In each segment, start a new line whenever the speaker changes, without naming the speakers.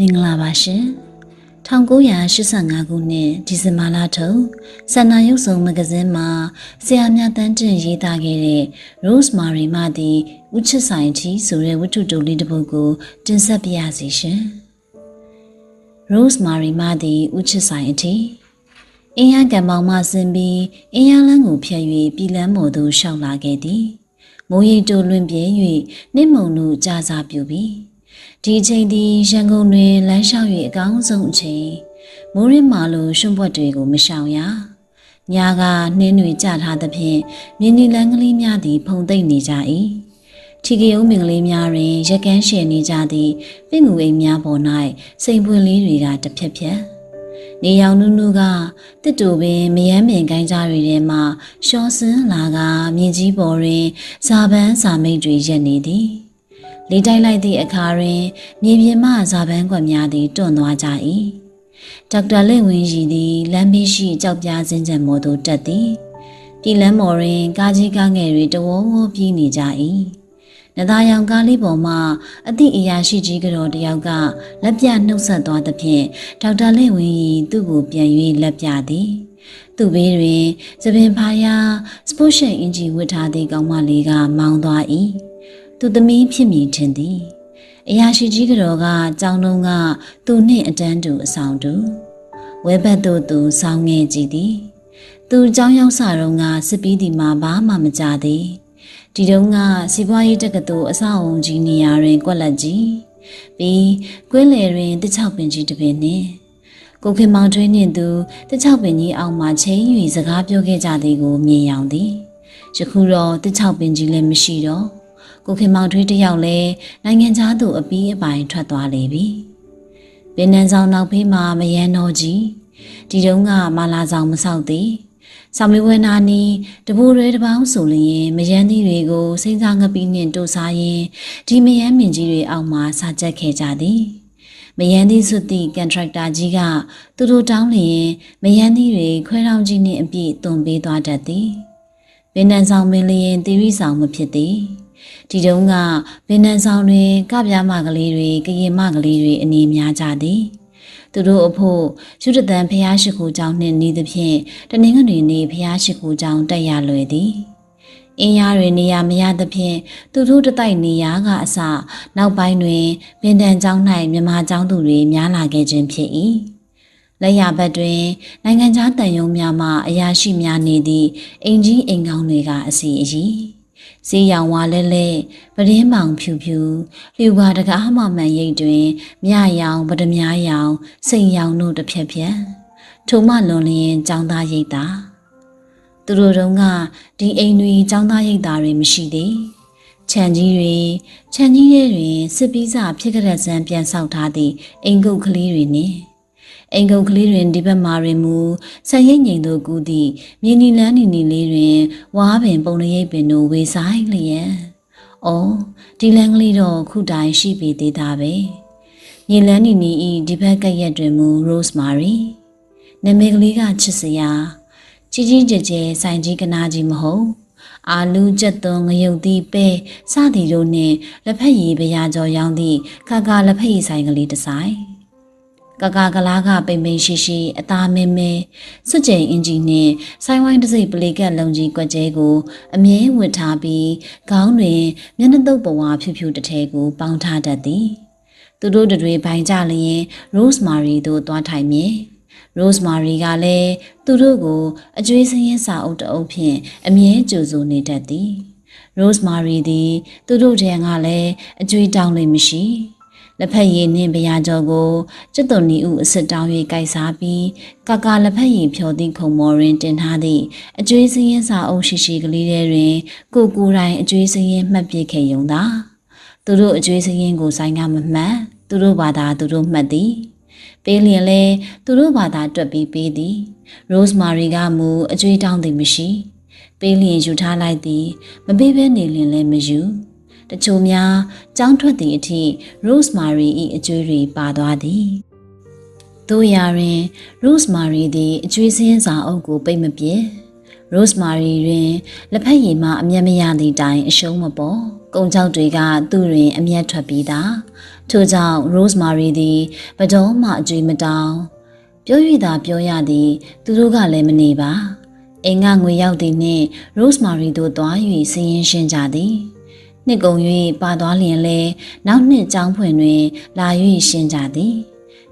မင်္ဂလာပါရှင်1985ခုနှစ်ဒီဇင်ဘာလထုတ်စန္ဒာရုပ်ဆောင်မဂဇင်းမှာဆရာမြတ်တန်းတင်ရေးသားခဲ့တဲ့ Rosemary မှသည်ဥချစ်ဆိုင်ချီဆိုတဲ့ဝတ္ထုတိုလေးတစ်ပုဒ်ကိုတင်ဆက်ပြရစီရှင် Rosemary မှသည်ဥချစ်ဆိုင်အထိအင်းရကံမောင်မှဆင်းပြီးအင်းရလန်းကိုဖျက်၍ပြည်လန်းမော်သို့ရှောက်လာခဲ့သည်မိုးရိပ်တိုလွင်ပြေး၍နှင့်မုံတို့ကြာစာပြူပြီး ဒီအချိန်သည်ရန်ကုန်တွင်လမ်းလျှောက်၍အကောင်းဆုံးအချိန်မိုးရင်းမာလိုရွှွန့်ပွက်တွေကိုမရှောင်ရညာကနှင်းတွေကြထားသဖြင့်မြင်းနီလန်းကလေးများသည် ဖုန်သိမ့်နေကြ၏ထီကယုံမင်္ဂလေးများတွင်ရက်ကန်းရှည်နေကြသည့်ပင့်ငူအိမ်များပေါ်၌စိန်ပွင့်လေးတွေကတစ်ဖြက်ဖြက်နေရောင်နုနုကတစ်တူပင်မယမ်းပင်ကိုင်းကြားတွေထဲမှရှောစင်းလာကမြင်းကြီးပေါ်တွင်ဇာပန်းစာမိတ်တွေရက်နေသည် လေတိုက်လိုက်သည့်အခါတွင်မြေပြင်မှဇာပန်းကွက်များသည်တွန့်သွားကြ၏ဒေါက်တာလင့်ဝင်းရီသည်လမ်းဘေးရှိကြောက်ပြားစင်းချက်မော်သို့တက်သည်ပြည်လမ်းမော်တွင်ကားကြီးကားငယ်တွေတဝေါဝေါပြေးနေကြ၏နသားရောင်ကားလေးပေါ်မှာအသည့်အရာရှိကြီးကတော့တယောက်ကလက်ပြနှုတ်ဆက်သွားသဖြင့်ဒေါက်တာလင့်ဝင်းရီသူ့ကိုပြန်၍လက်ပြသည်သူ့ဘေးတွင်သပင်ဖာယာစပို့ရှယ်အင်ဂျီဝတ်ထားသည့်ကောင်မလေးကမောင်းသွား၏ သူသမီးဖြစ်မည်ထင်သည်အရာရှိကြီးကတော်ကကြောင်းလုံးကသူနှင့်အတန်းတူအဆောင်တူဝဲဘက်သို့သူဆောင်းငယ်ကြည့်သည် သူကြောင်းရောက်စာတော့ကစစ်ပြီးဒီမှာဘာမှမကြသည်ဒီတုန်းကစီပွားရေးတက္ကသိုလ်အဆောက်အုံကြီးနေရာတွင်ကွက်လက်ကြီးပြီးကွင်းလယ်တွင်တချောက်ပင်ကြီးတစ်ပင်နှင့်ကိုခင်မောင်ထွေးနှင့်သူတချောက်ပင်ကြီးအောင်မှချင်း၍စကားပြောခဲ့ကြသည်ကိုမြင်ရောင်သည်ယခုတော့တချောက်ပင်ကြီးလည်းမရှိတော့ ကိုခင်မောင်ထွေးတယောက်လည်းနိုင်ငံသားသူအပီးအပိုင်ထွက်သွားလေပြီပင်နန်းဆောင်နောက်ဖေးမှာမယန်းတော်ကြီးဒီတုန်းကမာလာဆောင်မဆောက်သေးဆောင်မဝဲနာနီတပူရဲတပေါင်းဆိုလျင်မယန်းသီးတွေကိုစိမ့်စားငပီးနှင့်တို့စားရင်ဒီမယန်းမင်ကြီးတွေအောက်မှာစာကြက်ခဲ့ကြသည်မယန်းသီးစွသည့်ကန်ထရိုက်တာကြီးကသူတို့တောင်းလျင်မယန်းသီးတွေခွဲထောင်ကြီးနှင့်အပြည့်သွန်ပေးသွားတတ်သည်ပင်နန်ဆောင်မင်းလျင်တီရီဆောင်မဖြစ်သည် ဒီတုန်းကပင်နန်ဆောင်တွင်ကပြားမကလေးတွေကရင်မကလေးတွေအနေများကြသည်သူတို့အဖို့ရှုတသန်ဖျားရှိခိုးကြောင်းနှင့်နေသဖြင့်တနင်္ဂနွေနေ့ဖျားရှိခိုးကြောင်းတက်ရလွယ်သည်အင်းရတွင်နေရမရသဖြင့်သူတို့တတိုက်နေရကအစနောက်ပိုင်းတွင်ပင်တန်ကျောင်း၌မြမကျောင်းသူတွေများလာခဲ့ခြင်းဖြစ်၏လက်ရဘက်တွင် နိုင်ငံခြားတန်ယုံများမှအရာရှိများနေသည့်အင်ကြီးအိမ်ကောင်းတွေကအစီအည် စေးရောင်ဝါလဲလဲပဒင်းမောင်ဖြူဖြူလျူပါတကားမှမှန်ရိပ်တွင်မြရောင်ပဒမြားရောင်စိန်ရောင်တို့တစ်ဖြက်ဖြက်ထုံမလွန်လျင်ចောင်းသားရိပ်သာသူတို့တုန်းကဒီအိမ်တွေចောင်းသားရိပ်သာတွေမရှိသေးခြံကြီးတွေခြံကြီးတွေတွင်စစ်ပီးစာဖြစ်ကြတဲ့ဇံပြန်ဆောက်ထားသည့်အိမ်ကုတ်ကလေးတွေနှင့် အိမ်ကုတ်ကလေးတွင်ဒီဘက်မှာတွင်မူဆန်ရိပ်ငိန်တို့ကူးသည့်မြင်းနီလန်းနီနီလေးတွင်ဝါးပင်ပုံရိပ်ပင်တို့ဝေဆိုင်လျက်။အော်ဒီလန်းကလေးတော့ခုတိုင်ရှိပေသေးတာပဲ။ညီလန်းနီနီဤဒီဘက်ကရက်တွင်မူ Rosemary နာမည်ကလေးကချစ်စရာကြီးကြီးကျယ်ကျယ်ဆိုင်ကြီးကနာကြီးမဟုတ်။အာလူကြက်သွန်ငရုတ်သီးပဲစသည်တို့နှင့်လက်ဖက်ရည်ပရာကျော်ရောင်းသည့်ခါခါလက်ဖက်ရည်ဆိုင်ကလေးတစ်ဆိုင်။ ကကာကလားကပိမ့်ပိမ့်ရှိရှိအသားမင်းမင်းစွတ်ကျိန်အင်ဂျီနဲ့ဆိုင်ဝိုင်းတစ်စိတ်ပလေကက်လုံကြီးကွက်ကျဲကို အမြဲဝတ်ထားပြီးခေါင်းတွင်မျက်နှာတုပ်ပဝါဖြူဖြူတစ်ထဲကိုပေါင်းထားတတ်သည်သူတို့တွေဘိုင်ကြလျင် Rosemary တို့သွားထိုင်မြင် Rosemary ကလည်းသူတို့ကိုအကျွေးစင်းရင်စာအုပ်တအုပ်ဖြင့်အမြဲကြိုဆိုနေတတ်သည် Rosemary သည် သူတို့ထဲကလည်းအကျွေးတောင်းလို့မရှိ လက်ဖက်ရည်နှင့်ဗျာကြော်ကိုကျွတ်တုံနီဦးအစ်စ်တောင်း၍ကြိုက်စားပြီးကာကာလက်ဖက်ရည်ဖြော်သည့်ခုံမော်တွင်တင်ထားသည့်အကျွေးစင်းရင်စာအုပ်ရှိရှိကလေးတွေတွင် ကိုကိုတိုင်းအကျွေးစင်းရင်မှတ်ပြခဲ့ယုံသာသူတို့အကျွေးစင်းရင်ကိုဆိုင်ကမမှတ်သူတို့ဘာသာသူတို့မှတ်သည်ပေးလျင်လဲသူတို့ဘာသာတွက်ပြီးပေးသည် Rosemary ကမူအကျွေးတောင်းသည်မရှိ ပေးလျင်ယူထားလိုက်သည် မပေးဘဲနေလျင်လည်းမယူ တချို့များကြောင်းထွက်သည့်အထိ Rosemary ၏အကျွေးတွေပါသွားသည်တို့ရာတွင် Rosemary သည်အကျွေးစင်းစာအုပ်ကိုပိတ်မပြစ် Rosemary တွင်လက်ဖက်ရည်မှအမျက်မရသည့်တိုင်အရှုံးမပေါ်ကုံချောက်တွေကသူ့တွင်အမျက်ထွက်ပြီးသားထို့ကြောင့် Rosemary သည်ဘတော်မှအကြွေမတောင်းပြော၍သာပြောရသည်သူတို့ကလည်းမနေပါအိမ်ကငွေရောက်သည်နှင့် Rosemary တို့သွား၍စည်ရင်ရှင်းကြသည် နှစ်ကုန်၍ပါသွားလျင်လဲနောက်နှစ်ကျောင်းဖွင့်တွင် လာ၍ရှင်းကြသည်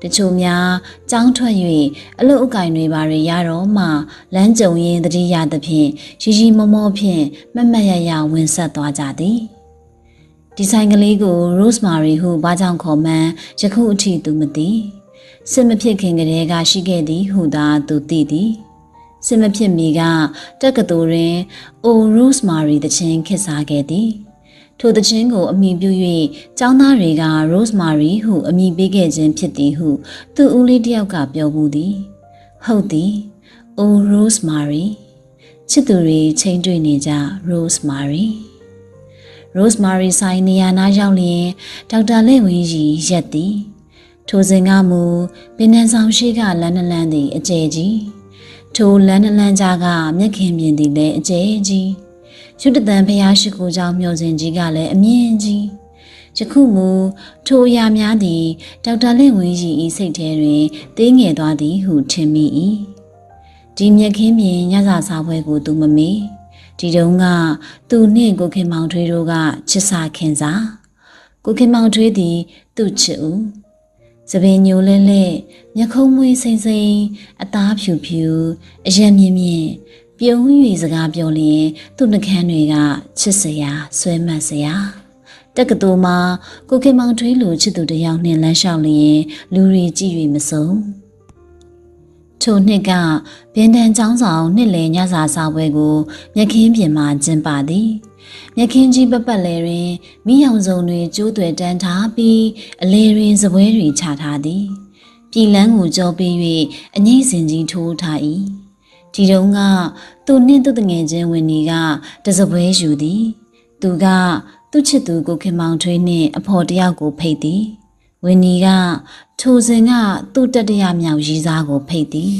တချို့များကြောင်းထွက်၍အလုတ်အကင်တွေပါရရတော့မှလမ်းကြုံရင်းတတိယသဖြင့်ရီရီမောမောဖြင့်မတ်မတ်ရရဝင်ဆက်သွားကြသည်ဒီဆိုင်ကလေးကို Rosemary ဟုဘာကြောင့်ခေါ်မှန်းယခုအထိသူမသိစစ်မဖြစ်ခင်ကတည်းကရှိခဲ့သည်ဟုသာသူသိသည်စစ်မဖြစ်မီကတက္ကသိုလ်တွင် O Rosemary တခြင်းခစ်စားခဲ့သည် ထိုသချင်းကို အမိပြု၍ကျောင်းသားတွေက Rosemary ဟုအမိပေးခဲ့ခြင်းဖြစ်သည်ဟု သူ့ဦးလေးတယောက်ကပြောဘူးသည်ဟုတ်သည် Oh Rosemary ချစ်သူတွေချိန်တွေ့နေကြ Rosemary Rosemary ဆိုင်နေရာနားရောက်လျင်ဒေါက်တာလက်ဝင်းကြီးရက်သည်ထိုစဉ်ကမူပင်နန်းဆောင်ရှိကလန်းနလန်းသည်အကျယ်ကြီးထိုလန်းနလန်းကြားကမြက်ခင်ပြင်သည်လည်းအကျယ်ကြီး ရွတ်တန်ဖျားရှိခိုးကြောင့်မျှော်စင်ကြီးကလည်းအမြင့်ကြီးယခုမူထိုအရာများသည်ဒေါက်တာလင့်ဝင်းကြီး၏စိတ်ထဲတွင်သေးငယ်သွားသည်ဟုထင်မိ၏ဒီမြက်ခင်းပြင်ညစာစာပွဲကိုသူမမေ့ဒီတုန်းကသူနှင့်ကိုခင်မောင်ထွေးတို့ကချစ်စာခင်စားကိုခင်မောင်ထွေးသည်သူ့ချစ်ဦးသပင်ညိုလဲလဲမျက်ခုံးမွေးစိမ့်စိမ့်အသားဖြူဖြူအရက်မြင့်မြင့် ပြုံး၍စကားပြောလျင်သူ့နှကန်းတွေကချစ်စရာဆွဲမှတ်စရာတက္ကသိုလ်မှာကိုခင်မောင်ထွေးလူချစ်သူတယောက်နှင့်လမ်းလျှောက်လျင်လူတွေကြည့်၍မစုံထိုနှစ်ကဘင်းတန်ချောင်းဆောင်နှစ်လည်ညစာစာပွဲကိုမြက်ခင်းပြင်မှာကျင်းပသည်မြက်ခင်းကြီးပပတ်လဲတွင်မိယောင်စုံတွေကျိုးသွဲတန်းထားပြီးအလေတွင်စပွဲတွေချထားသည်ပြည်လန်းကိုကြောပေး၍အငိမ့်စင်ကြီးထိုးထား၏ ဒီတုန်းကသူနှင့်သူ့တငယ်ချင်းဝင်နီကတစပွဲယူသည်သူကသူ့ချစ်သူကိုခင်မောင်ထွေးနှင့်အဖော်တယောက်ကိုဖိတ်သည်ဝင်းနီကထိုစဉ်ကသူ့တတရမြောက်ရီစားကိုဖိတ်သည်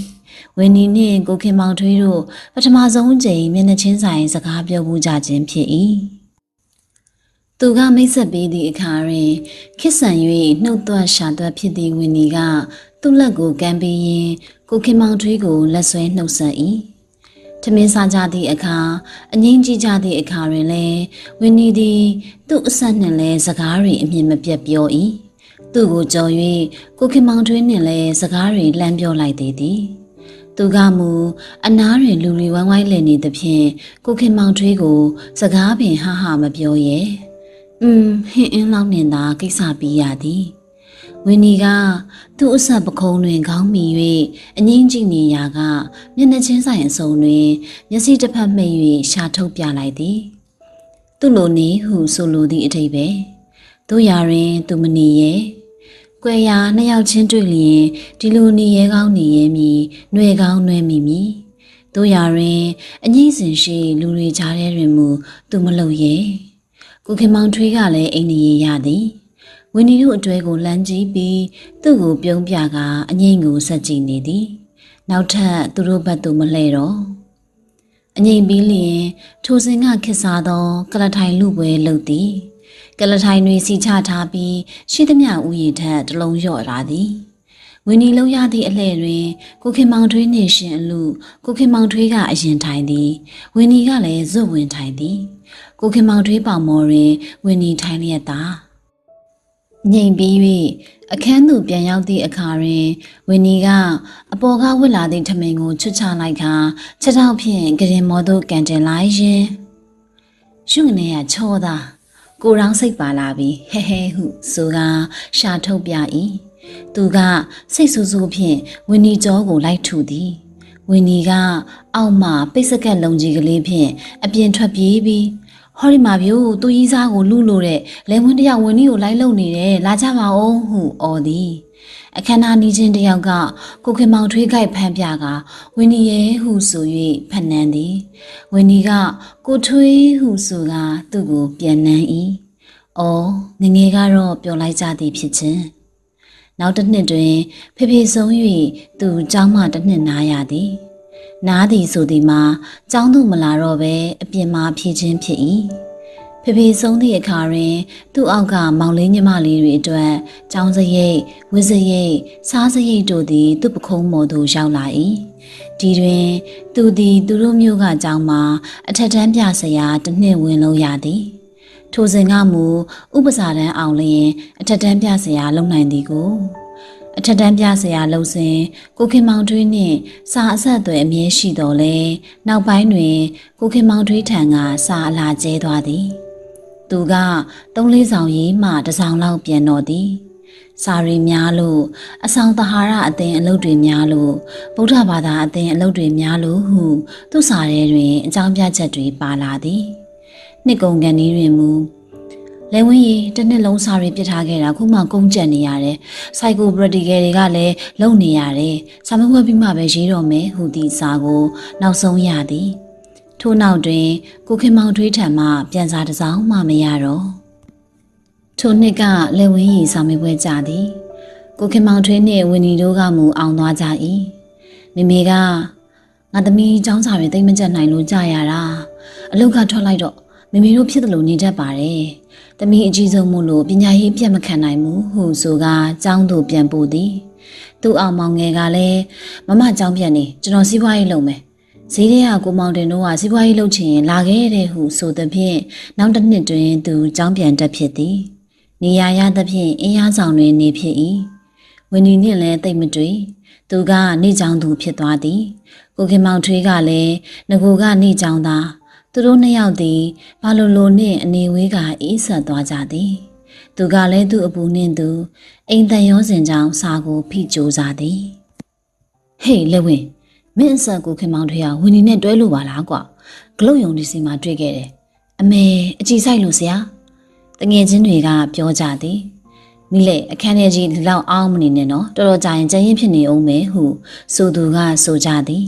ဝင်းနီနှင့်ကိုခင်မောင်ထွေးတို့ပထမဆုံးအကြိမ်မျက်နှာချင်းဆိုင်စကားပြောမှုကြခြင်းဖြစ်၏သူကမိတ်ဆက်ပေးသည့်အခါတွင်ခစ်ဆန်၍နှုတ်သွရှာသွဖြစ်သည့်ဝင်းနီက သူ့လက်ကိုကမ်းပေးရင်းကိုခင်မောင်ထွေးကိုလက်ဆွဲနှုတ်ဆက်၏ထမင်းစားကြသည့်အခါအငိမ့်ကြည့်ကြသည့်အခါတွင်လည်းဝင်းနီသည်သူ့အဆက်နှင့်လည်းစကားတွေအမြင်မပြတ်ပြော၏သူ့ကိုကြော်၍ကိုခင်မောင်ထွေးနှင့်လည်းစကားတွေလှမ်းပြောလိုက်သေးသည်သူကမူအနားတွင်လူတွေဝိုင်းဝိုင်းလည်နေသဖြင့်ကိုခင်မောင်ထွေးကို စကားပင်ဟာဟာမပြောရဲ။อืมဟင်းအင်းလောက်နှင်သာကိစ္စပြီးရသည်။ဝ င်းနီကသူ့အဆက်ပခုံးတွင်ခေါင်းမီ၍အငိမ့်ကြည့်နေရာကမျက်နှာချင်းဆိုင်အစုံတွင်မျက်စိတစ်ဖက်မှိတ်၍ရှာထုတ်ပြလိုက်သည်။သူ့လိုနေဟုဆိုလိုသည့်အထိပ္ပယ်။တို့ရာတွင်သူမနေရဲ့။ကွယ်ရာနှစ်ယောက်ချင်းတွေ့လျင်ဒီလိုနေရဲကောင်းနေရဲမည်၊နှွေကောင်းနှွဲမိမည်။တို့ရာတွင်အငိမ့်စင်ရှိလူတွေကြားထဲတွင်မူသူမလုံရဲ့။ကိုခင်မောင်ထွေးကလည်းအိမ်နေရသည်။ ဝင်းနီတို့အတွဲကိုလှမ်းကြည့်ပြီးသူ့ကိုပြုံးပြကအငိမ့်ကိုဆက်ကြည့်နေသည်။နောက်ထပ်သူတို့ဘက်သို့မလှည့်တော့။အငိမ့်ပြီးလျင်ထိုစဉ်ကခစ်စားသောကလထိုင်လူပွဲလှုပ်သည်။ကလထိုင်တွေစီချထားပြီးရှိသမျှဥယျာဉ်ထက်တလုံးလျော့လာသည်ဝင်းနီလုံးရသည့်အလှဲ့တွင်ကိုခင်မောင်ထွေးနှင့်ရှင်အလူကိုခင်မောင်ထွေးကအရင်ထိုင်သည်ဝင်းနီကလည်းဇွတ်ဝင်ထိုင်သည်ကိုခင်မောင်ထွေးပေါမော်တွင်ဝင်းနီထိုင်လျက်သာ ငိမ်ပြီး၍အခန်းသို့ပြန်ရောက်သည့်အခါတွင်ဝင်းနီကအပေါ်ကဝစ်လာသည့်ထမင်းကိုချွတ်ချလိုက်ခါချက်ထောက်ဖြင့်ကရင်မော်သို့ကန်တင်လိုက်ရင်ရှုငနေရချောသာကိုရောင်းစိတ်ပါလာပြီးဟဲဟဲဟုဆိုကရှာထုတ်ပြ၏သူကစိတ်ဆူဆူဖြင့်ဝင်းနီကျောကိုလိုက်ထူသည်ဝင်းနီကအောက်မှပိတ်စကက်လုံကြီးကလေးဖြင့်အပြင်ထွက်ပြေးပြီး ဟောဒီမှာပြို့သူကြီးစားကိုလူလို့တဲ့လဲဝင်းတယောက်ဝင်းနီကိုလိုက်လုံနေတယ်လာကြပါဦးဟုအော်သည်အခမ်းအနားနီးချင်းတယောက်ကကိုခင်မောင်ထွေးခိုက်ဖမ်းပြကဝင်းနီရဲ့ဟုဆို၍ဖဏန်းသည်ဝင်းနီကကိုထွေးဟုဆိုကသူ့ကိုပြန်နှန်း၏အော်ငငယ်ကတော့ပြောလိုက်ကြသည်ဖြစ်ခြင်းနောက်တစ်နှစ်တွင်ဖေဖေဆုံး၍သူเจ้าမတစ်နှစ်နားရသည် နားသည်ဆိုသည်မှာကျောင်းသူမလာတော့ပဲအပြင်မှာဖြည့်ချင်းဖြစ်၏ဖေဖေဆုံးသည့်အခါတွင် သူ့အောက်ကမောင်လေးညီမလေးတွေအတွက်ကျောင်းစရိတ်ဝစ်စရိတ်စားစရိတ်တို့သည် သူ့ပခုံးမော်သို့ရောက်လာ၏ဒီတွင် သူသည်သူတို့မျိုးကကျောင်းမှာအထက်တန်းပြဆရာတစ်နှစ်ဝင်လုံးရသည်ထိုစဉ်ကမူဥပစာတန်းအောင်လျင်အထက်တန်းပြဆရာလုံနိုင်သည်ကို အထက်တန်းပြဆရာလုံစဉ်ကိုခင်မောင်ထွေးနှင့်စာအဆက်အသွယ်အမြဲရှိတော်လဲနောက်ပိုင်းတွင်ကိုခင်မောင်ထွေးထံကစာအလာကျဲသွားသည်သူကသုံးလေးဆောင်ရေးမှတစ်ဆောင်လောက်ပြန်တော်သည်စာရီများလို့အဆောင်တဟာရအသင်အလုပ်တွေများလို့ဗုဒ္ဓဘာသာအသင်အလုပ်တွေများလို့ဟုသူစာထဲတွင်အကြောင်းပြချက်တွေပါလာသည်နှစ်ကုန်ကန်ဒီတွင်မူ လဲဝင်းရီတစ်နှစ်လုံးစာရီပြစ်ထားခဲ့တာခုမှကုန်ကျက်နေရတယ်စိုက်ကိုပရတီကယ်တွေကလည်းလုံနေရတယ်စာမွေးပြီးမှပဲရေးတော့မယ်ဟူသည့်စာကိုနောက်ဆုံးရသည်ထို့နောက်တွင်ကိုခင်မောင်ထွေးထံမှပြန်စာတစ်စောင်းမှမရတော့ထိုနှစ်ကလက်ဝင်းရီစာမေးပွဲကြသည်ကိုခင်မောင်ထွေးနှင့်ဝင်းနီတို့ကမူအောင်သွားကြ၏မိမိကငါသမီးចောင်းစာတွေတိတ်မကြက်နိုင်လို့ကြာရတာအလုတ်ကထွက်လိုက်တော့မိမိတို့ဖြစ်တယ်လို့နေတတ်ပါတယ် သမီးအကြီးဆုံးမို့လို့ပညာရေးပြတ်မခံနိုင်ဘူးဟုဆိုကចောင်းသူပြန်ပို့သည်သူ့အောင်မောင်ငယ်ကလည်းမမចောင်းပြန်နေကျွန်တော်စီးပွားရေးလုပ်မယ်ဈေးထဲကကိုမောင်တင်တို့ကစီးပွားရေးလုပ်ချင်ရင်လာခဲ့တဲ့ဟုဆိုသဖြင့်နောက်တစ်နှစ်တွင်သူကြောင်းပြန်တက်ဖြစ်သည်နေရာရသဖြင့်အင်းရဆောင်တွင်နေဖြစ်၏ဝင်းနီနှင့်လည်းတိတ်မတွေ့သူကနေကြောင်သူဖြစ်သွားသည်ကိုခင်မောင်ထွေးကလည်းငကိုကနေကြောင်သာ သူတို့နှစ်ယောက်သည်ဘာလိုလိုနှင့်အနေဝေးကအေးဆက်သွားကြသည်သူကလည်းသူ့အပူနှင့်သူအိမ်တန်ရောစင်ကြောင်စာကိုဖိကြိုးစားသည်ဟေးလက်ဝင်မင်းအဆက်ကိုခင်မောင်ထွေးကဝင်းနီနဲ့တွဲလို့ပါလားကွာဂလုတ်ယုံဒီစီမှာတွေ့ခဲ့တယ်အမေအကြည့်ဆိုင်လို့ဆရာတငယ်ချင်းတွေကပြောကြသည်မိလေအခန်းထဲကြီးဒီလောက်အောင်းမနေနဲ့နော်တော်တော်ကြာရင်ကြရင်ဖြစ်နေအောင်မယ်ဟုဆိုသူကဆိုကြသည်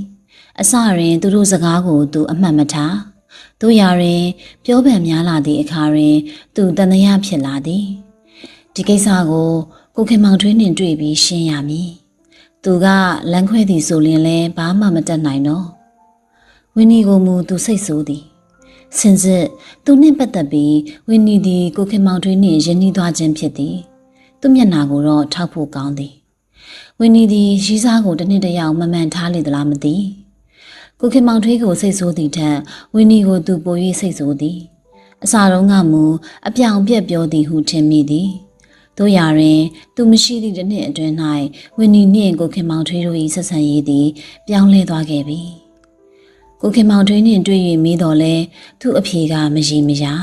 အစရင်သူတို့စကားကိုသူအမှတ်မထား တို့ရရင်ပြောပန်များလာသည့်အခါတွင် သူတန်တရားဖြစ်လာသည်ဒီကိစ္စကိုကိုခင်မောင်ထွေးနှင့်တွေ့ပြီးရှင်းရမည်သူကလမ်းခွဲသည်ဆိုရင်လည်းဘာမှမတတ်နိုင်တော့ဝင်းနီကိုမူသူစိတ်ဆိုးသည်စင်စစ်သူနှင့်ပတ်သက်ပြီးဝင်းနီသည်ကိုခင်မောင်ထွေးနှင့်ယဉ်နီးသွားခြင်းဖြစ်သည်သူမျက်နာကိုတော့ထောက်ဖို့ကောင်းသည်ဝင်းနီသည်ရီးစားကိုတစ်နှစ်တစ်ယောက်မမှန်ထားလေသလားမသိ ကိုခင်မောင်ထွေးကိုစိတ်ဆိုးသည်ထက်ဝင်းနီကိုသူပို၍စိတ်ဆိုးသည်အစာတုံးကမူအပြောင်ပြက်ပြောသည်ဟုထင်မိသည် တို့ရရင်သူမရှိသည့်တစ်နှစ်အတွင်း၌ဝင်းနီနှင့်ကိုခင်မောင်ထွေးတို့၏ဆက်ဆံရေးသည်ပြောင်းလဲသွားခဲ့ပြီ။ကိုခင်မောင်ထွေးနှင့်တွေ့၍မိတော့လဲသူ့အဖြေကမရီမရာ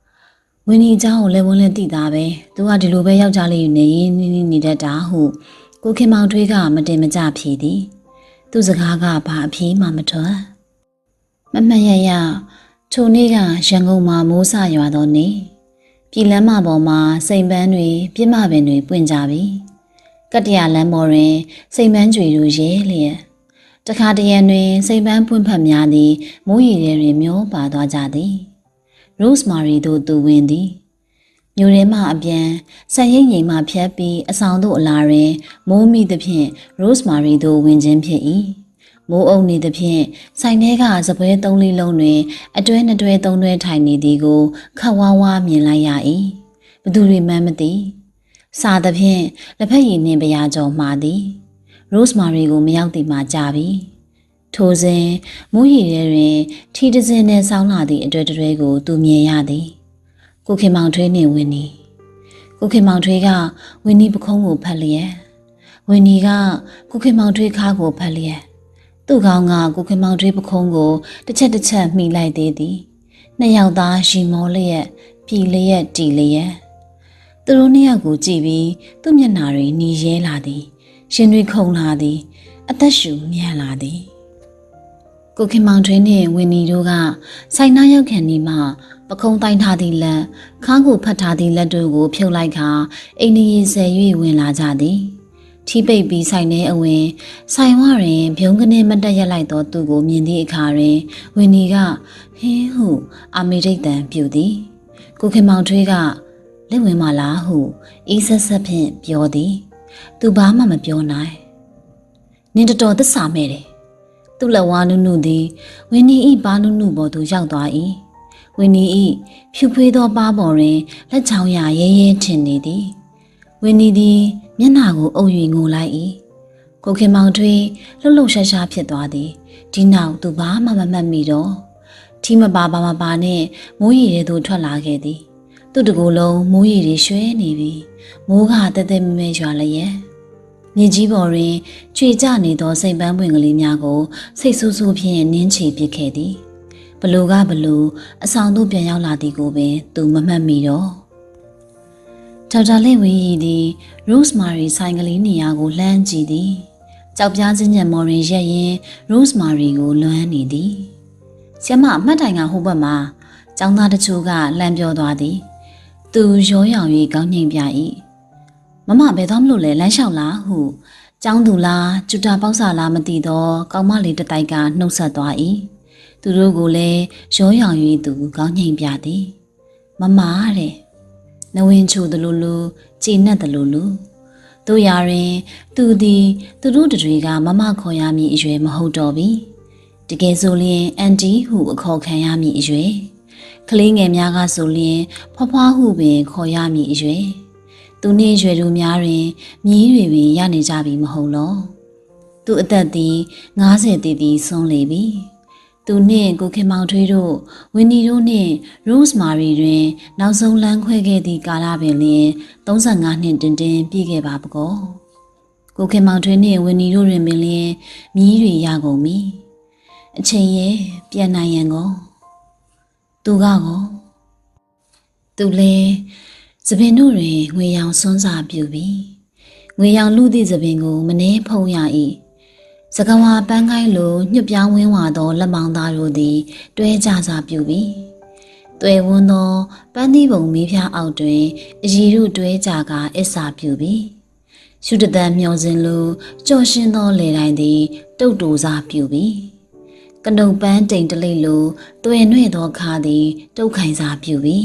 ။ဝင်းနီเจ้าကိုလည်းဝန်းလဲတိတာပဲ။သူကဒီလိုပဲယောက်ျားလေးနေရင်းနေနေနေတတ်တာဟုကိုခင်မောင်ထွေးကမတင်မကြဖြေသည်။ သူ့စကားကဘာအဖြေမှမထွက်။မမတ်ရရထိုနေ့ကရန်ကုန်မှာမိုးဆရွာတော့နေ။ပြည်လမ်းမပေါ်မှာစိန်ပန်းတွေပြစ်မပင်တွေပွင့်ကြပြီကတ္တရလမ်းပေါ်တွင်စိန်ပန်းကြွေတို့ရဲလျက်တခါတရံတွင်စိန်ပန်းပွင့်ဖက်များသည်မိုးရီထဲတွင်မျောပါသွားကြသည် Rosemary တို့သူဝင်သည် မြို့ထဲမှအပြန်ဆန်ရိပ်ငိမ်မှဖြတ်ပြီးအဆောင်သို့အလာတွင်မိုးမိသဖြင့် Rosemary တို့ဝင်ခြင်းဖြစ်၏မိုးအုံနေသဖြင့်ဆိုင်ထဲကစပွဲသုံးလေးလုံးတွင် အတွဲနှစ်တွဲသုံးတွဲထိုင်နေသည်ကိုခက်ဝါးဝါမြင်လိုက်ရ၏ဘသူတွေမှန်းမသိစာသဖြင့်လက်ဖက်ရည်နှင့်ပရာကျော်မှာသည် Rosemary ကိုမရောက်သည်မှကြာပြီထိုစဉ်မိုးရီထဲတွင်ထီတစင်းနှင့်ဆောင်းလာသည့်အတွေ့အတွေ့ကိုသူမြင်ရသည် ကိုခင်မောင်ထွေးနှင့်ဝင်းနီကိုခင်မောင်ထွေးကဝင်းနီပခုံးကိုဖတ်လျက်ဝင်းနီကကိုခင်မောင်ထွေးခါကိုဖတ်လျက်သူ့ကောင်းကကိုခင်မောင်ထွေးပခုံးကိုတစ်ချက်တစ်ချက်မှီလိုက်သေးသည်နှစ်ယောက်သားရှီမောလျက်ပြည်လျက်တီလျက်သူတို့နှစ်ယောက်ကိုကြည့်ပြီးသူ့မျက်နှာတွေหนีရဲလာသည် ရှင်တွေခုန်လာသည် အသက်ရှူမြန်လာသည် ကိုခင်မောင်ထွေးနှင့်ဝင်းနီတို့ကဆိုင်နာရောက်ခံဒီမှပခုံးတိုင်းထားသည့်လက်ခါးကိုဖတ်ထားသည့်လက်တို့ကို ဖြုတ်လိုက်ခါအိန္ဒိယဆယ်၍ဝင်လာကြသည်ထီးပိတ်ပြီးဆိုင်ထဲအဝင်ဆိုင်ဝတွင်ဘုံကနေမတက်ရက်လိုက်သောသူကိုမြင်သည့်အခါတွင်ဝင်းနီကဟင်းဟုအာမေရိတ်တန်ပြုသည်ကိုခင်မောင်ထွေးကလက်ဝင်မလားဟုအေးဆက်ဆက်ဖြင့်ပြောသည် သူဘာမှမပြောနိုင်နင်တော်တော်သစ္စာမဲ့တယ် သူ့လက်ဝါးနုနုသည်ဝင်းနီဤဘာနုနုပေါ်သို့ရောက်သွား၏ဝင်းနီဤဖြူဖွေးသောပါးပေါ်တွင်လက်ချောင်းရရဲရဲထင်နေသည်ဝင်းနီသည်မျက်နှာကိုအုပ်၍ငိုလိုက်၏ကိုခင်မောင်ထွေးလှုပ်လှုပ်ရှားရှားဖြစ်သွားသည်ဒီနောက်သူဘာမှမမှတ်မိတော့ထီမပါပါမပါနဲ့မိုးရီတွေသို့ထွက်လာခဲ့သည်သူ့တကူလုံးမိုးရီတွေရွှဲနေပြီမိုးကတဲတဲမဲမဲရွာလျက် မြေကြီးပေါ်တွင်ကြွေကျနေသောစိတ်ပန်းပွင့်ကလေးများကိုစိတ်ဆူဆူဖြင့်နင်းချပစ်ခဲ့သည်ဘလူကဘလူအဆောင်သို့ပြန်ရောက်လာသည်ကိုပင်သူမမှတ်မိတော့ဒေါက်တာလေးဝင်းရီသည် Rosemary ဆိုင်ကလေးနေရာကိုလှမ်းကြည့်သည်ကြောက်ပြားစင်းညံမော်ရင်ရက်ရင် Rosemary ကိုလွမ်းနေသည်ဆ iam အမှတ်တိုင်ကဟိုဘက်မှာចောင်းသားတချို့ကလှမ်းပြောသွားသည် သူရောရောင်၍ကောင်းငိမ့်ပြ၏ မမဘယ်သွားမလို့လဲလမ်းလျှောက်လားဟုចောင်းသူလားကျူတာပေါက်စာလားမသိတော့ကောင်းမလေးတစ်တိုက်ကနှုတ်ဆက်သွား၏သူတို့ကိုလည်းရောရောင်၍သူကောင်းငိမ့်ပြသည်မမတဲ့နဝင်းချိုတလူလူကြည်နက်တလူလူတို့ရာတွင် သူသည် သူတို့တွေကမမခေါ်ရမည်အရွယ်မဟုတ်တော့ပြီတကယ်ဆိုလျင်အန်တီဟုအခေါ်ခံရမည်အရွယ်ကလေးငယ်များကဆိုလျင်ဖွားဖွားဟုပင်ခေါ်ရမည်အရွယ် သူနှင့်ရွယ်သူများတွင်မြည်တွေပင်ရနေကြပြီမဟုတ်လောသူအသက်သည်90တည်တည်ဆုံးလေပြီသူနှင့်ကိုခင်မောင်ထွေးတို့ဝင်းနီတို့နှင့် Rosemary တွင် နောက်ဆုံးလမ်းခွဲခဲ့သည့်ကာလပင်လျင်35နှစ်တင်တင်ပြည့်ခဲ့ပါပကောကိုခင်မောင်ထွေးနှင့်ဝင်းနီတို့တွင်ပင်လျင်မြည်တွေရကုန်ပြီအချိန်ရဲ့ပြန်နိုင်ရန်ကောသူကကောသူလဲ သပင်တို့တွင်ငွေရောင်စွန်းစာပြူပြီငွေရောင်လူသည့်သပင်ကိုမနှဲဖုံးရ၏စကဝါပန်းကိုင်းလိုညှပ်ပြောင်းဝင်းဝါသောလက်မောင်းသားတို့သည်တွဲကြစာပြူပြီတွယ်ဝန်းသောပန်းသီးပုံမီးဖြားအောက်တွင်အရီတို့တွဲကြကအစ္စာပြူပြီရှုတတန်မျောစင်လိုကြော်ရှင်းသောလေတိုင်းသည်တုတ်တူစားပြူပြီကနုံပန်းတိမ်တလိပ်လိုတွင်နှဲ့သောခါသည်တုတ်ခိုင်စားပြူပြီ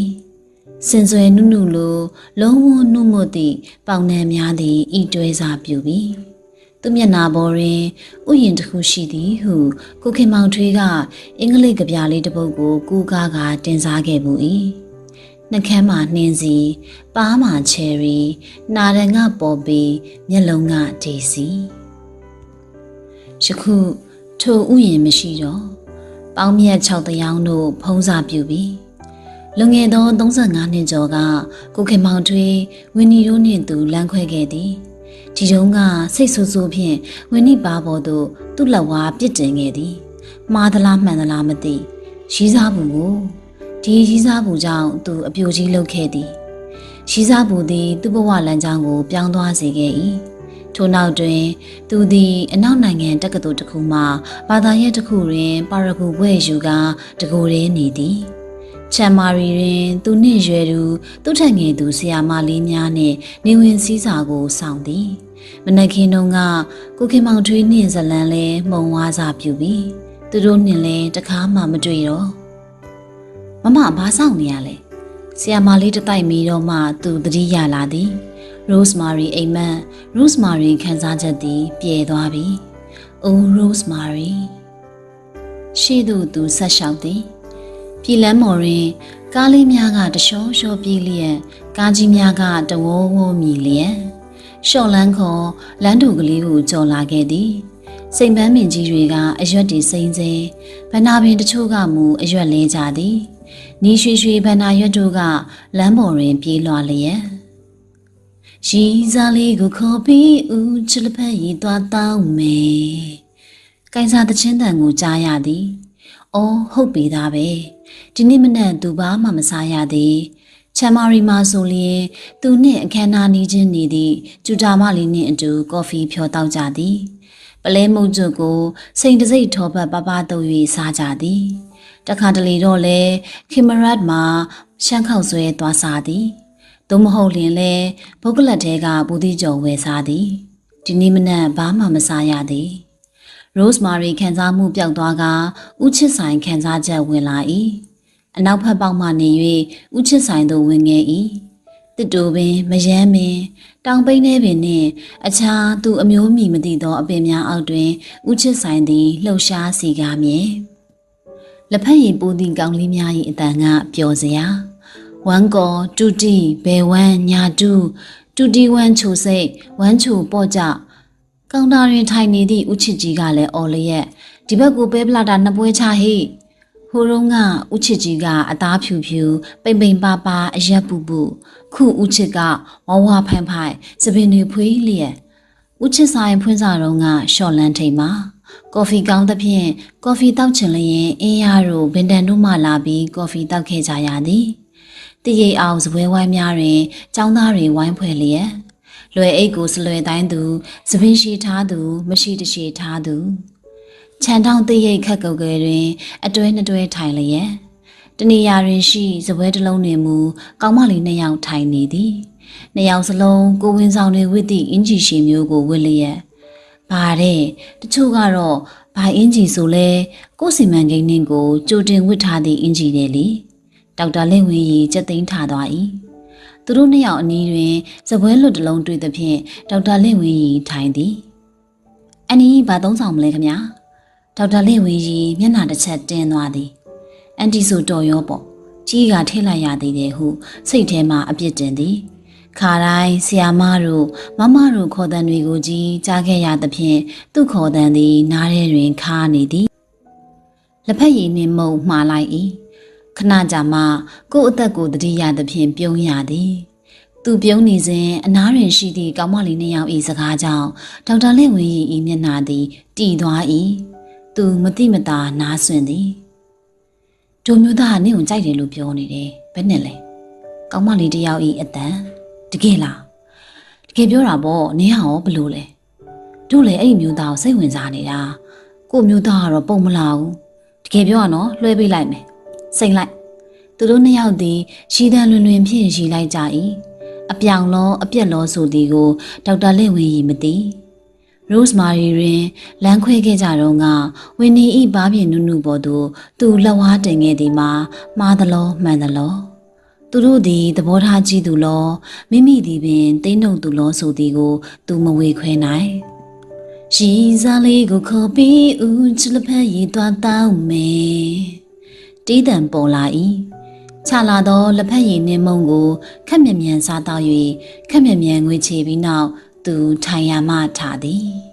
စင်စွယ်နုနုလိုလုံးဝနှုတ်မွတ်သည့်ပေါင်နှံများသည်ဤတွဲစားပြူပြီသူမျက်နာပေါ်တွင်ဥယျင်တစ်ခုရှိသည်ဟုကိုခင်မောင်ထွေးကအင်္ဂလိပ်ကဗျာလေးတစ်ပုဒ်ကိုကူးကားကတင်စားခဲ့မှု၏နှကမ်းမှာနှင်းစီပါးမှာချယ်ရီနာရန်ကပေါ်ပီမျက်လုံးကဒေစီယခုထိုဥယျင်မရှိတော့ပေါင်းမြတ်6တယောင်းတို့ဖုံးစာပြုပြီး လွန်ခဲ့သော35နှစ်ကျော်ကကိုခင်မောင်ထွေးဝင်းနီတို့နှင့်သူလမ်းခွဲခဲ့သည်ဒီတုန်းကစိတ်ဆူဆူဖြင့်ဝင်းနီပါပေါ်သို့သူ့လက်ဝါးပြစ်တင်ခဲ့သည်မှားသလားမှန်သလားမသိရီးစားဘူးကိုဒီရီးစားဘူးကြောင့်သူအပြိုကြီးလှုပ်ခဲ့သည်ရီးစားဘူးသည်သူ့ဘဝလမ်းကြောင်းကိုပြောင်းသွားစေခဲ့၏ထို့နောက်တွင် သူသည်အနောက်နိုင်ငံတက္ကသိုလ်တစ်ခုမှဘာသာရပ်တစ်ခုတွင် ပါရဂူဘွဲ့ယူကာတကိုယ်ရင်းနေသည် ချမ်မာရီတွင် သူနှင့်ရွယ်သူသူထက်ငယ်သူဆရာမလေးများနှင့်နေဝင်စည်းစာကိုစောင့်သည်မနက်ခင်းတုန်းကကိုခင်မောင်ထွေးနှင့်ဇလန်လဲမှုံဝါးစာပြုပြီးသူတို့နှင့်လဲတကားမှမတွေ့တော့မမဘာဆောင်နေရလဲဆရာမလေးတတိုက်မီတော့မှသူတတိရလာသည် Rosemary အိမ်မက် Rosemary ခန်းစားချက်သည်ပြေသွားပြီ။အိုး Rosemary ရှေ့သို့သူဆက်လျှောက်သည်။ ပြည်လမ်းမော်တွင်ကားလေးများကတရှောရှောပြေးလျက်ကားကြီးများကတဝိုးဝိုးမြည်လျက်ရှော့လန်းခေါ်လမ်းတူကလေးကိုကြော်လာခဲ့သည်။စိန်ပန်းပင်ကြီးတွေကအရွက်တွေစိမ့်စေဗနာပင်တချို့ကမူအရွက်လဲကြသည်။နီးရွှေရွှေဗနာရွက်တို့ကလမ်းပေါ်တွင်ပြေးလွှာလျက်ရီစားလေးကိုခေါ်ပြီးဦးချစ်လက်ဖက်ရည်သွားတောင်းမယ်။ကိုင်စားတချင်းတန်ကိုကြားရသည်။ အော်ဟုတ်ပြီသားပဲ။ဒီနေ့မနက်သူဘာမှမစားရသေး။ချမ်မာရီမာဆိုလျင်သူနှင့်အခမ်းအနားနီးချင်းနေသည့်ကျူတာမလေးနှင့်အတူကော်ဖီဖြောတောက်ကြသည်။ပလဲမုတ်ကျွတ်ကိုစိန်တစိမ့်ထောပတ်ပပတုပ်၍စားကြသည်။တခါတလေတော့လဲခီမရတ်မှာရှမ်းခောက်ဆွဲသွားစားသည်။သို့မဟုတ်လျင်လဲဘုတ်ကလတ်တဲကဘူးတိကြုံဝယ်စားသည်ဒီနေ့မနက်ဘာမှမစားရသည် Rosemary ခံစားမှုပျောက်သွားကဥချစ်ဆိုင်ခံစားချက်ဝင်လာ၏အနောက်ဘက်ပေါက်မှနေ၍ဥချစ်ဆိုင်သို့ဝင်ခဲ့၏တစ်တူပင်မယမ်းပင်တောင်ပိန်းထဲပင်နှင့်အခြားသူအမျိုးမီမသိသောအပင်များအောက်တွင်ဥချစ်ဆိုင်သည်လှုပ်ရှားစီကားမြဲလက်ဖက်ရည်ပိုးသည့်ကောင်းလေးများ၏အတန်ကပျော်စရာဝမ်ကောတူတီဘေဝမ်ညာတူတူတီဝမ်ချိုစိတ်ဝမ်ချိုပေါ့ကြ ကောင်တာတွင်ထိုင်နေသည့်ဦးချစ်ကြီးကလည်းအော်လျက်ဒီဘက်ကိုပဲပလာတာနှစ်ပွဲချဟိဟိုတုန်းကဦးချစ်ကြီးကအသားဖြူဖြူပိမ့်ပိမ့်ပါပါအရက်ပူပူခုဦးချစ်ကဝဝဖိုင်ဖိုင်စပင်တွေဖွေးလျက်ဦးချစ်ဆိုင်ဖွင့်စာတော့ကရှော့လန်းထိန်မှာကော်ဖီကောင်းသဖြင့်ကော်ဖီတောက်ချင်လျင်အင်းရတို့ဗင်တန်တို့မှလာပြီးကော်ဖီတောက်ခဲ့ကြရသည်တရိပ်အောင်စပွဲဝိုင်းများတွင်ចောင်းသားတွေဝိုင်းဖွဲ့လျက် လွယ်အိတ်ကိုစလွယ်တိုင်းသူစပင်းရှိထားသူ မရှိတရှိထားသူခြံထောင်တရိပ်ခက်ကုတ်ကလေးတွင် အတွဲနှစ်တွဲထိုင်လျက်တနေရာတွင်ရှိစပွဲတစ်လုံးတွင်မူကောင်းမလေးနှစ်ယောက်ထိုင်နေသည်နှစ်ယောက်စလုံးကိုဝင်ဆောင်တွင်ဝစ်သည့်အင်ဂျီရှည်မျိုးကိုဝစ်လျက်ပါတဲ့တချို့ကတော့ဘာအင်ဂျီဆိုလဲကိုယ်စီမံကိန်းနှင့်ကိုကြိုတင်ဝစ်ထားသည့်အင်ဂျီတယ်လေဒေါက်တာလင့်ဝင်းရီစက်သိမ်းထားသွား၏ သူတို့နှစ်ယောက်အနီးတွင်စပွဲလွတ်တစ်လုံးတွေ့သဖြင့်ဒေါက်တာလင့်ဝင်းရီထိုင်သည်အနီးဘာသုံးဆောင်မလဲခမညာဒေါက်တာလင့်ဝင်းရီမျက်နှာတစ်ချက်တင်းသွားသည်အန်တီဆိုတော်ရောပေါ့ကြီးကထိလိုက်ရသေးတယ်ဟုစိတ်ထဲမှာအပြစ်တင်သည်ခါတိုင်းဆီယာမတို့မမတို့ခေါ်တန်တွေကိုကြီးကြားခဲ့ရသဖြင့်သူ့ခေါ်တန်သည် နားထဲတွင်ခါနေသည်လက်ဖက်ရည်နှင့်မုံမှားလိုက်၏ ခဏကြာမှကို့အသက်ကိုတတိယသဖြင့်ပြုံးရသည်သူပြုံးနေစဉ်အနားတွင်ရှိသည့်ကောင်းမလေးနှစ်ယောက်၏စကားကြောင့်ဒေါက်တာလင့်ဝင်း၏မျက်နှာသည်တည်သွား၏သူမတိမတာနားဆွင့်သည်ဒုမျိုးသားကနင့်ကိုကြိုက်တယ်လို့ပြောနေတယ်ဘယ်နဲ့လဲကောင်းမလေးတစ်ယောက်၏အတန်တကယ်လားတကယ်ပြောတာပေါ့နင်းဟာရောဘလို့လဲတို့လည်းအဲ့ဒီမျိုးသားကိုစိတ်ဝင်စားနေတာကို့မျိုးသားကတော့ပုံမလာဘူးတကယ်ပြောရနော်လွှဲပေးလိုက်မယ် စိတ်လိုက်သူတို့နှစ်ယောက်သည်ရှိတန်လွင်လွင်ဖြင့်ရှိလိုက်ကြ၏အပြောင်လောအပြက်လောဆိုသည်ကိုဒေါက်တာလင့်ဝင်းရီမသိရိုးစမာရီတွင်လမ်းခွဲခဲ့ကြတော့ကဝင်းနီဤဘားပြင်နုနုပေါ်သို့သူလက်ဝါးတင်ခဲ့သည်မှာမှားသလောမှန်သလောသူတို့သည်သဘောထားကြည့်သူလောမိမိသည်ပင်တိမ့်နှုတ်သူလောဆိုသည်ကို သူမဝေခွဲနိုင်ရှိစားလေးကိုခေါ်ပြီးဦးချလဖက်ရည်သွားတောင်းမယ် တီးတံပေါ်လာ၏ချလာသောလက်ဖက်ရည်နှင်းမုံကိုခက်မြမြန်စားတော့၍ခက်မြမြန်ငွေချေပြီးနောက်သူထိုင်ရမှထားသည်